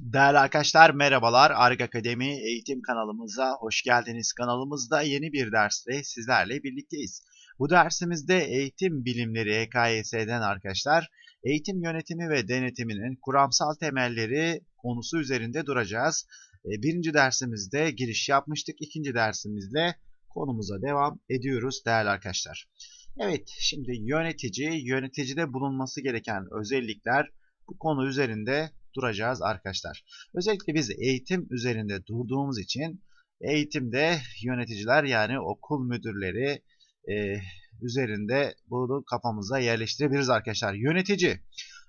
Değerli arkadaşlar merhabalar. Arg Akademi eğitim kanalımıza hoş geldiniz. Kanalımızda yeni bir dersle sizlerle birlikteyiz. Bu dersimizde eğitim bilimleri EKYS'den arkadaşlar eğitim yönetimi ve denetiminin kuramsal temelleri konusu üzerinde duracağız. E, birinci dersimizde giriş yapmıştık. İkinci dersimizle konumuza devam ediyoruz değerli arkadaşlar. Evet şimdi yönetici, yöneticide bulunması gereken özellikler bu konu üzerinde duracağız arkadaşlar. Özellikle biz eğitim üzerinde durduğumuz için eğitimde yöneticiler yani okul müdürleri e, üzerinde bunu kafamıza yerleştirebiliriz arkadaşlar. Yönetici.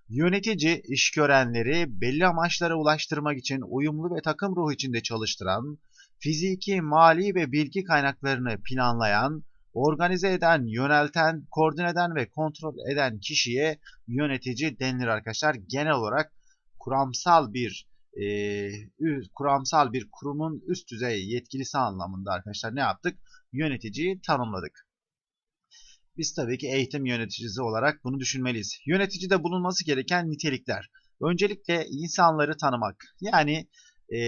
Yönetici iş görenleri belli amaçlara ulaştırmak için uyumlu ve takım ruhu içinde çalıştıran, fiziki, mali ve bilgi kaynaklarını planlayan, organize eden, yönelten, koordine eden ve kontrol eden kişiye yönetici denilir arkadaşlar. Genel olarak kuramsal bir e, kuramsal bir kurumun üst düzey yetkilisi anlamında arkadaşlar ne yaptık? Yöneticiyi tanımladık. Biz tabii ki eğitim yöneticisi olarak bunu düşünmeliyiz. Yöneticide bulunması gereken nitelikler. Öncelikle insanları tanımak. Yani e,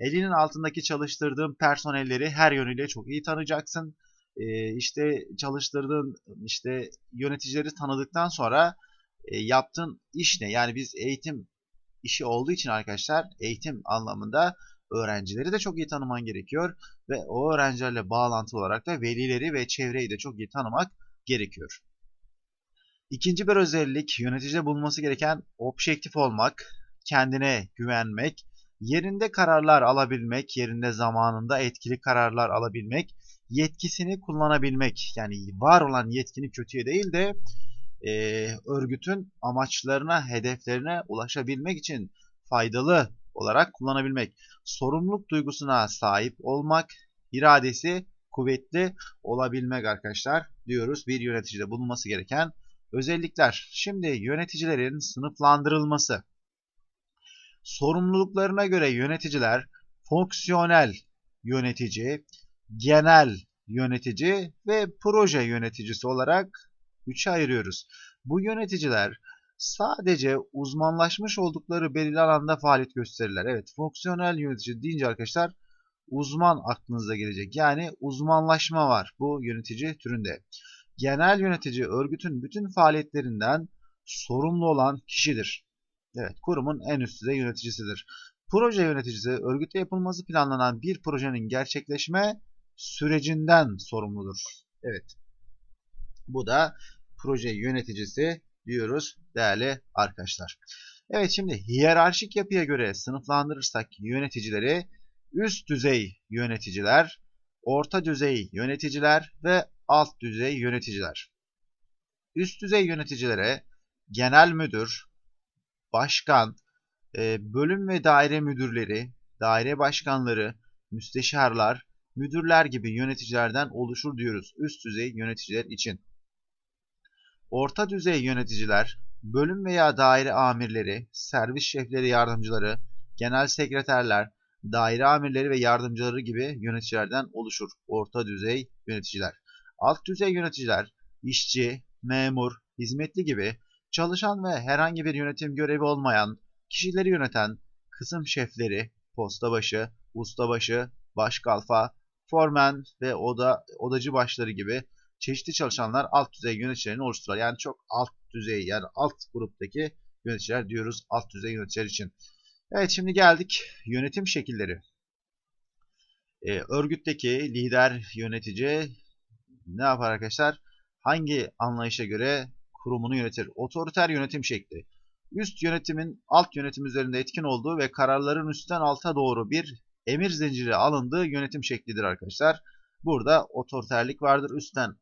elinin altındaki çalıştırdığın personelleri her yönüyle çok iyi tanıyacaksın. E, işte çalıştırdığın işte yöneticileri tanıdıktan sonra e, yaptığın iş ne? Yani biz eğitim işi olduğu için arkadaşlar eğitim anlamında öğrencileri de çok iyi tanıman gerekiyor ve o öğrencilerle bağlantılı olarak da velileri ve çevreyi de çok iyi tanımak gerekiyor. İkinci bir özellik yöneticide bulunması gereken objektif olmak, kendine güvenmek, yerinde kararlar alabilmek, yerinde zamanında etkili kararlar alabilmek, yetkisini kullanabilmek. Yani var olan yetkini kötüye değil de e, örgütün amaçlarına, hedeflerine ulaşabilmek için faydalı olarak kullanabilmek. Sorumluluk duygusuna sahip olmak, iradesi kuvvetli olabilmek arkadaşlar diyoruz bir yöneticide bulunması gereken özellikler. Şimdi yöneticilerin sınıflandırılması. Sorumluluklarına göre yöneticiler fonksiyonel yönetici, genel yönetici ve proje yöneticisi olarak üçe ayırıyoruz. Bu yöneticiler sadece uzmanlaşmış oldukları belirli alanda faaliyet gösterirler. Evet, fonksiyonel yönetici deyince arkadaşlar uzman aklınıza gelecek. Yani uzmanlaşma var bu yönetici türünde. Genel yönetici örgütün bütün faaliyetlerinden sorumlu olan kişidir. Evet, kurumun en üst düzey yöneticisidir. Proje yöneticisi örgütte yapılması planlanan bir projenin gerçekleşme sürecinden sorumludur. Evet. Bu da proje yöneticisi diyoruz değerli arkadaşlar. Evet şimdi hiyerarşik yapıya göre sınıflandırırsak yöneticileri üst düzey yöneticiler, orta düzey yöneticiler ve alt düzey yöneticiler. Üst düzey yöneticilere genel müdür, başkan, e, bölüm ve daire müdürleri, daire başkanları, müsteşarlar, müdürler gibi yöneticilerden oluşur diyoruz üst düzey yöneticiler için. Orta düzey yöneticiler, bölüm veya daire amirleri, servis şefleri yardımcıları, genel sekreterler, daire amirleri ve yardımcıları gibi yöneticilerden oluşur orta düzey yöneticiler. Alt düzey yöneticiler, işçi, memur, hizmetli gibi çalışan ve herhangi bir yönetim görevi olmayan, kişileri yöneten kısım şefleri, postabaşı, ustabaşı, başkalfa, formen ve oda, odacı başları gibi çeşitli çalışanlar alt düzey yöneticilerini oluştururlar. Yani çok alt düzey yani alt gruptaki yöneticiler diyoruz alt düzey yöneticiler için. Evet şimdi geldik yönetim şekilleri. Ee, örgütteki lider yönetici ne yapar arkadaşlar? Hangi anlayışa göre kurumunu yönetir? Otoriter yönetim şekli. Üst yönetimin alt yönetim üzerinde etkin olduğu ve kararların üstten alta doğru bir emir zinciri alındığı yönetim şeklidir arkadaşlar. Burada otoriterlik vardır. Üstten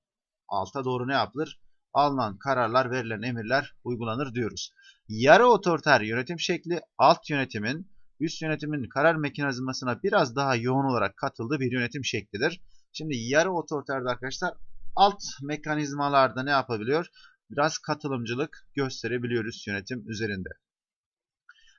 alta doğru ne yapılır? Alınan kararlar, verilen emirler uygulanır diyoruz. Yarı otoriter yönetim şekli alt yönetimin üst yönetimin karar mekanizmasına biraz daha yoğun olarak katıldığı bir yönetim şeklidir. Şimdi yarı otoriterde arkadaşlar alt mekanizmalarda ne yapabiliyor? Biraz katılımcılık gösterebiliyor üst yönetim üzerinde.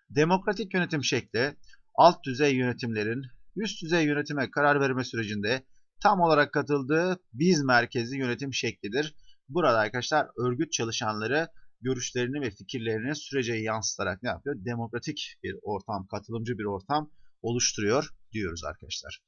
Demokratik yönetim şekli alt düzey yönetimlerin üst düzey yönetime karar verme sürecinde tam olarak katıldığı biz merkezli yönetim şeklidir. Burada arkadaşlar örgüt çalışanları görüşlerini ve fikirlerini sürece yansıtarak ne yapıyor? Demokratik bir ortam, katılımcı bir ortam oluşturuyor diyoruz arkadaşlar.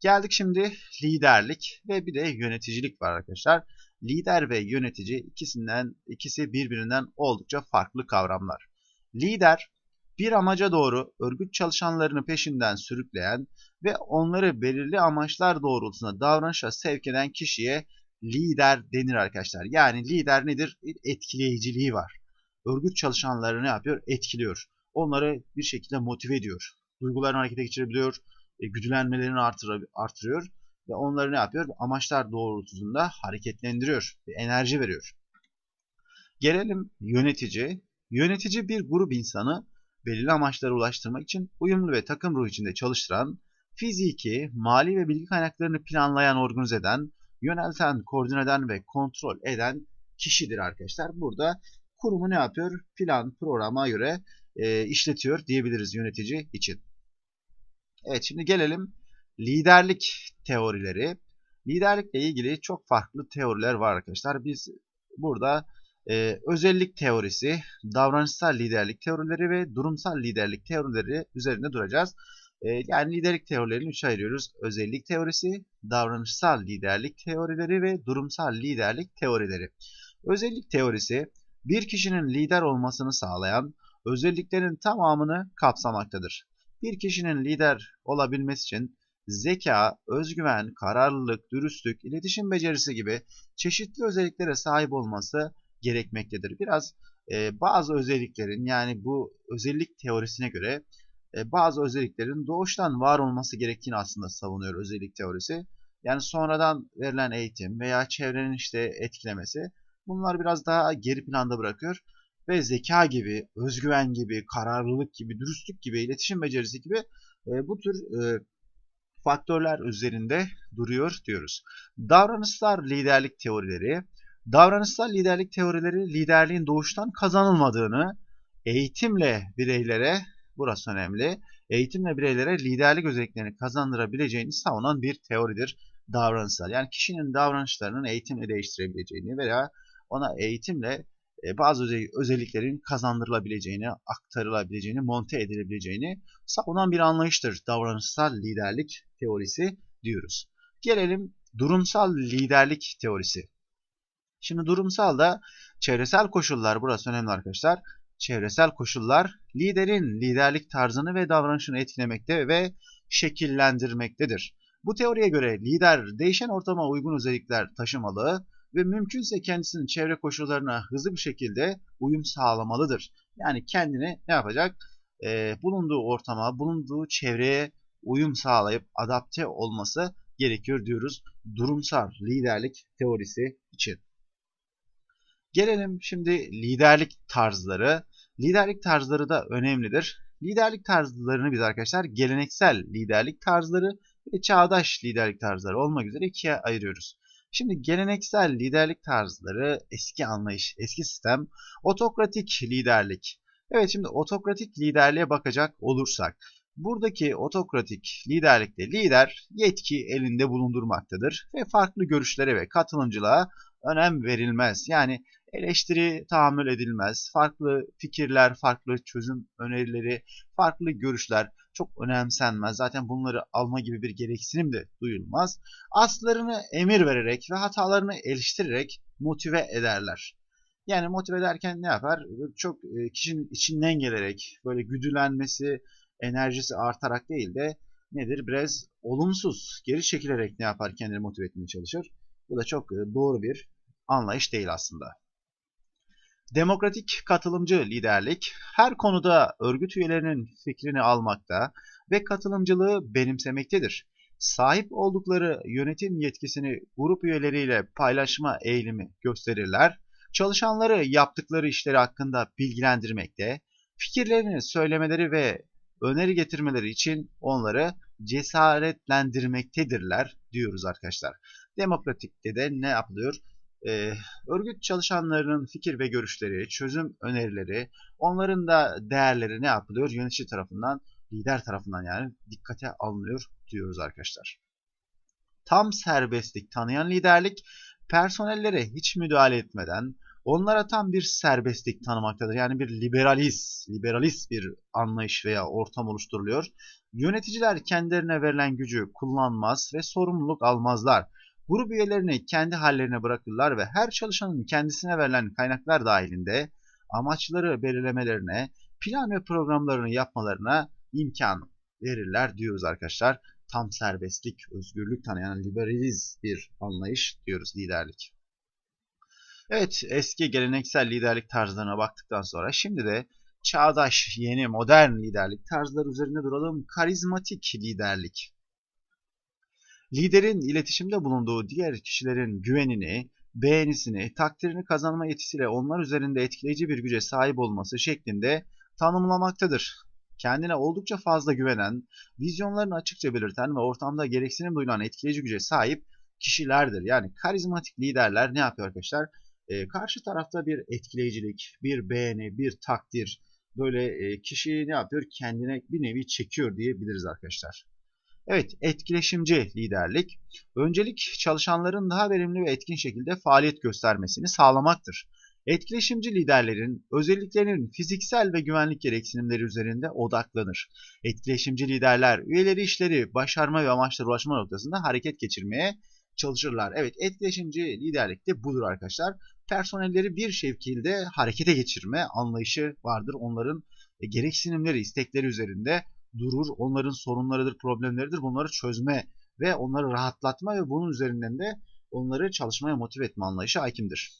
Geldik şimdi liderlik ve bir de yöneticilik var arkadaşlar. Lider ve yönetici ikisinden ikisi birbirinden oldukça farklı kavramlar. Lider bir amaca doğru örgüt çalışanlarını peşinden sürükleyen ve onları belirli amaçlar doğrultusunda davranışa sevk eden kişiye lider denir arkadaşlar. Yani lider nedir? Etkileyiciliği var. Örgüt çalışanları ne yapıyor? Etkiliyor. Onları bir şekilde motive ediyor. Duygularını harekete geçirebiliyor. E, güdülenmelerini artır, artırıyor. Ve onları ne yapıyor? Amaçlar doğrultusunda hareketlendiriyor. Ve enerji veriyor. Gelelim yönetici. Yönetici bir grup insanı belirli amaçlara ulaştırmak için uyumlu ve takım ruhu içinde çalıştıran, fiziki, mali ve bilgi kaynaklarını planlayan, organize eden, yönelten, koordine eden ve kontrol eden kişidir arkadaşlar. Burada kurumu ne yapıyor? Plan, programa göre e, işletiyor diyebiliriz yönetici için. Evet şimdi gelelim liderlik teorileri. Liderlikle ilgili çok farklı teoriler var arkadaşlar. Biz burada e, özellik teorisi, davranışsal liderlik teorileri ve durumsal liderlik teorileri üzerinde duracağız. Yani liderlik teorilerini üçe ayırıyoruz. Özellik teorisi, davranışsal liderlik teorileri ve durumsal liderlik teorileri. Özellik teorisi bir kişinin lider olmasını sağlayan özelliklerin tamamını kapsamaktadır. Bir kişinin lider olabilmesi için zeka, özgüven, kararlılık, dürüstlük, iletişim becerisi gibi çeşitli özelliklere sahip olması gerekmektedir. Biraz e, bazı özelliklerin yani bu özellik teorisine göre bazı özelliklerin doğuştan var olması gerektiğini aslında savunuyor özellik teorisi. Yani sonradan verilen eğitim veya çevrenin işte etkilemesi bunlar biraz daha geri planda bırakıyor. Ve zeka gibi, özgüven gibi, kararlılık gibi, dürüstlük gibi, iletişim becerisi gibi e, bu tür e, faktörler üzerinde duruyor diyoruz. Davranışlar liderlik teorileri Davranışsal liderlik teorileri liderliğin doğuştan kazanılmadığını, eğitimle bireylere, burası önemli, eğitimle bireylere liderlik özelliklerini kazandırabileceğini savunan bir teoridir davranışsal. Yani kişinin davranışlarının eğitimle değiştirebileceğini veya ona eğitimle e, bazı özelliklerin kazandırılabileceğini, aktarılabileceğini, monte edilebileceğini savunan bir anlayıştır davranışsal liderlik teorisi diyoruz. Gelelim durumsal liderlik teorisi. Şimdi durumsal da çevresel koşullar burası önemli arkadaşlar. Çevresel koşullar liderin liderlik tarzını ve davranışını etkilemekte ve şekillendirmektedir. Bu teoriye göre lider değişen ortama uygun özellikler taşımalı ve mümkünse kendisinin çevre koşullarına hızlı bir şekilde uyum sağlamalıdır. Yani kendini ne yapacak? Ee, bulunduğu ortama, bulunduğu çevreye uyum sağlayıp adapte olması gerekiyor diyoruz durumsal liderlik teorisi için. Gelelim şimdi liderlik tarzları. Liderlik tarzları da önemlidir. Liderlik tarzlarını biz arkadaşlar geleneksel liderlik tarzları ve çağdaş liderlik tarzları olmak üzere ikiye ayırıyoruz. Şimdi geleneksel liderlik tarzları eski anlayış, eski sistem, otokratik liderlik. Evet şimdi otokratik liderliğe bakacak olursak, buradaki otokratik liderlikte lider yetki elinde bulundurmaktadır ve farklı görüşlere ve katılımcılığa önem verilmez. Yani eleştiri tahammül edilmez. Farklı fikirler, farklı çözüm önerileri, farklı görüşler çok önemsenmez. Zaten bunları alma gibi bir gereksinim de duyulmaz. Aslarını emir vererek ve hatalarını eleştirerek motive ederler. Yani motive ederken ne yapar? Çok e, kişinin içinden gelerek böyle güdülenmesi, enerjisi artarak değil de nedir? Biraz olumsuz, geri çekilerek ne yapar? Kendini motive etmeye çalışır. Bu da çok e, doğru bir anlayış değil aslında. Demokratik katılımcı liderlik her konuda örgüt üyelerinin fikrini almakta ve katılımcılığı benimsemektedir. Sahip oldukları yönetim yetkisini grup üyeleriyle paylaşma eğilimi gösterirler. Çalışanları yaptıkları işleri hakkında bilgilendirmekte, fikirlerini söylemeleri ve öneri getirmeleri için onları cesaretlendirmektedirler diyoruz arkadaşlar. Demokratikte de ne yapılıyor? E, örgüt çalışanlarının fikir ve görüşleri, çözüm önerileri, onların da değerleri ne yapılıyor? Yönetici tarafından, lider tarafından yani dikkate alınıyor diyoruz arkadaşlar. Tam serbestlik tanıyan liderlik, personellere hiç müdahale etmeden, onlara tam bir serbestlik tanımaktadır. Yani bir liberalist, liberalist bir anlayış veya ortam oluşturuluyor. Yöneticiler kendilerine verilen gücü kullanmaz ve sorumluluk almazlar. Grup üyelerini kendi hallerine bırakırlar ve her çalışanın kendisine verilen kaynaklar dahilinde amaçları belirlemelerine, plan ve programlarını yapmalarına imkan verirler diyoruz arkadaşlar. Tam serbestlik, özgürlük tanıyan liberaliz bir anlayış diyoruz liderlik. Evet, eski geleneksel liderlik tarzlarına baktıktan sonra şimdi de çağdaş, yeni, modern liderlik tarzları üzerinde duralım. Karizmatik liderlik. Liderin iletişimde bulunduğu diğer kişilerin güvenini, beğenisini, takdirini kazanma yetisiyle onlar üzerinde etkileyici bir güce sahip olması şeklinde tanımlamaktadır. Kendine oldukça fazla güvenen, vizyonlarını açıkça belirten ve ortamda gereksinim duyulan etkileyici güce sahip kişilerdir. Yani karizmatik liderler ne yapıyor arkadaşlar? Ee, karşı tarafta bir etkileyicilik, bir beğeni, bir takdir, böyle e, kişiyi ne yapıyor? Kendine bir nevi çekiyor diyebiliriz arkadaşlar. Evet, etkileşimci liderlik, öncelik çalışanların daha verimli ve etkin şekilde faaliyet göstermesini sağlamaktır. Etkileşimci liderlerin özelliklerinin fiziksel ve güvenlik gereksinimleri üzerinde odaklanır. Etkileşimci liderler üyeleri işleri başarma ve amaçlara ulaşma noktasında hareket geçirmeye çalışırlar. Evet etkileşimci liderlik de budur arkadaşlar. Personelleri bir şekilde harekete geçirme anlayışı vardır. Onların e, gereksinimleri, istekleri üzerinde durur. Onların sorunlarıdır, problemleridir. Bunları çözme ve onları rahatlatma ve bunun üzerinden de onları çalışmaya motive etme anlayışı hakimdir.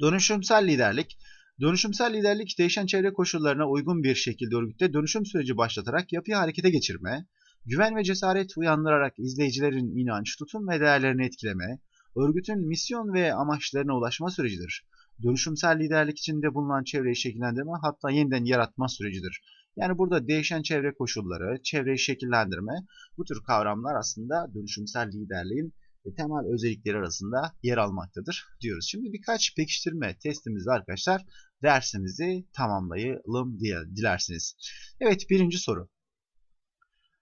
Dönüşümsel liderlik Dönüşümsel liderlik değişen çevre koşullarına uygun bir şekilde örgütte dönüşüm süreci başlatarak yapıyı harekete geçirme, güven ve cesaret uyandırarak izleyicilerin inanç, tutum ve değerlerini etkileme, örgütün misyon ve amaçlarına ulaşma sürecidir. Dönüşümsel liderlik içinde bulunan çevreyi şekillendirme hatta yeniden yaratma sürecidir. Yani burada değişen çevre koşulları, çevreyi şekillendirme bu tür kavramlar aslında dönüşümsel liderliğin temel özellikleri arasında yer almaktadır diyoruz. Şimdi birkaç pekiştirme testimizle arkadaşlar dersimizi tamamlayalım diye dilersiniz. Evet birinci soru.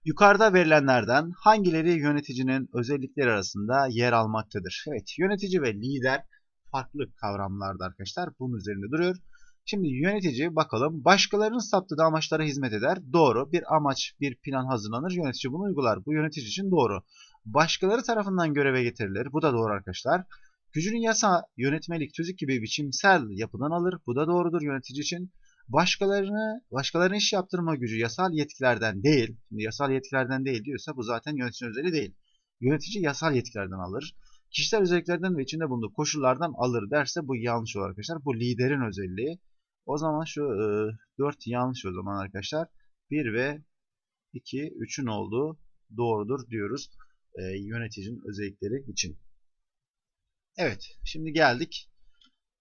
Yukarıda verilenlerden hangileri yöneticinin özellikleri arasında yer almaktadır? Evet yönetici ve lider farklı kavramlarda arkadaşlar bunun üzerinde duruyor. Şimdi yönetici bakalım başkalarının saptadığı amaçlara hizmet eder. Doğru. Bir amaç, bir plan hazırlanır. Yönetici bunu uygular. Bu yönetici için doğru. Başkaları tarafından göreve getirilir. Bu da doğru arkadaşlar. Gücünün yasa, yönetmelik, tüzük gibi biçimsel yapıdan alır. Bu da doğrudur yönetici için. Başkalarını, başkalarının iş yaptırma gücü yasal yetkilerden değil. Şimdi yasal yetkilerden değil diyorsa bu zaten yöneticinin özelliği değil. Yönetici yasal yetkilerden alır. Kişisel özelliklerden ve içinde bulunduğu koşullardan alır derse bu yanlış olur arkadaşlar. Bu liderin özelliği. O zaman şu e, 4 yanlış o zaman arkadaşlar. 1 ve 2, 3'ün olduğu doğrudur diyoruz e, yöneticinin özellikleri için. Evet, şimdi geldik.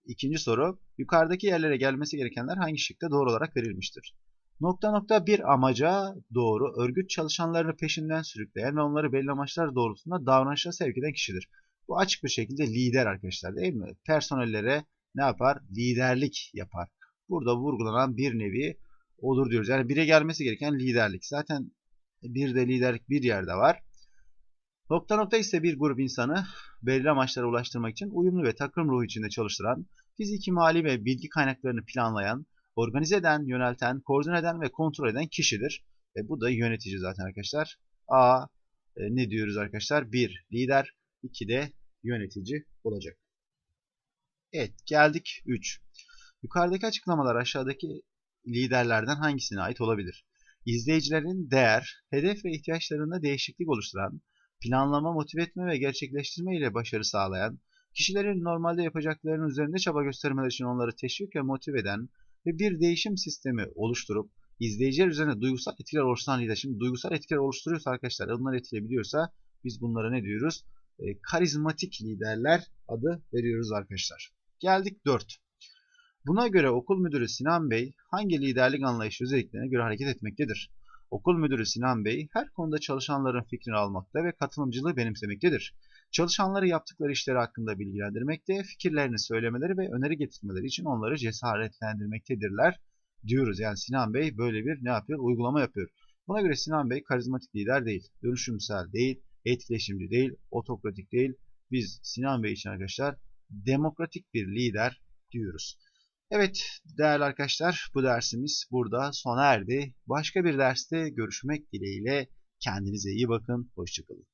İkinci soru. Yukarıdaki yerlere gelmesi gerekenler hangi şıkta doğru olarak verilmiştir? Nokta nokta bir amaca doğru örgüt çalışanlarını peşinden sürükleyen ve onları belli amaçlar doğrultusunda davranışa sevk eden kişidir. Bu açık bir şekilde lider arkadaşlar değil mi? Personellere ne yapar? Liderlik yapar. Burada vurgulanan bir nevi olur diyoruz. Yani bire gelmesi gereken liderlik. Zaten bir de liderlik bir yerde var. Nokta nokta ise bir grup insanı belirli amaçlara ulaştırmak için uyumlu ve takım ruhu içinde çalıştıran, fiziki, mali ve bilgi kaynaklarını planlayan, organize eden, yönelten, koordine eden ve kontrol eden kişidir. Ve bu da yönetici zaten arkadaşlar. A e, ne diyoruz arkadaşlar? 1 lider, 2 de yönetici olacak. Evet geldik 3. Yukarıdaki açıklamalar aşağıdaki liderlerden hangisine ait olabilir? İzleyicilerin değer, hedef ve ihtiyaçlarında değişiklik oluşturan, planlama, motive etme ve gerçekleştirme ile başarı sağlayan, kişilerin normalde yapacaklarının üzerinde çaba göstermeleri için onları teşvik ve motive eden ve bir değişim sistemi oluşturup izleyiciler üzerine duygusal etkiler oluşturan lider. Şimdi duygusal etkiler oluşturuyorsa arkadaşlar, onları etkileyebiliyorsa biz bunlara ne diyoruz? E, karizmatik liderler adı veriyoruz arkadaşlar. Geldik 4. Buna göre okul müdürü Sinan Bey hangi liderlik anlayışı özelliklerine göre hareket etmektedir? Okul müdürü Sinan Bey her konuda çalışanların fikrini almakta ve katılımcılığı benimsemektedir. Çalışanları yaptıkları işleri hakkında bilgilendirmekte, fikirlerini söylemeleri ve öneri getirmeleri için onları cesaretlendirmektedirler diyoruz. Yani Sinan Bey böyle bir ne yapıyor? Uygulama yapıyor. Buna göre Sinan Bey karizmatik lider değil, dönüşümsel değil, etkileşimci değil, otokratik değil. Biz Sinan Bey için arkadaşlar demokratik bir lider diyoruz. Evet değerli arkadaşlar bu dersimiz burada sona erdi. Başka bir derste görüşmek dileğiyle kendinize iyi bakın. Hoşçakalın.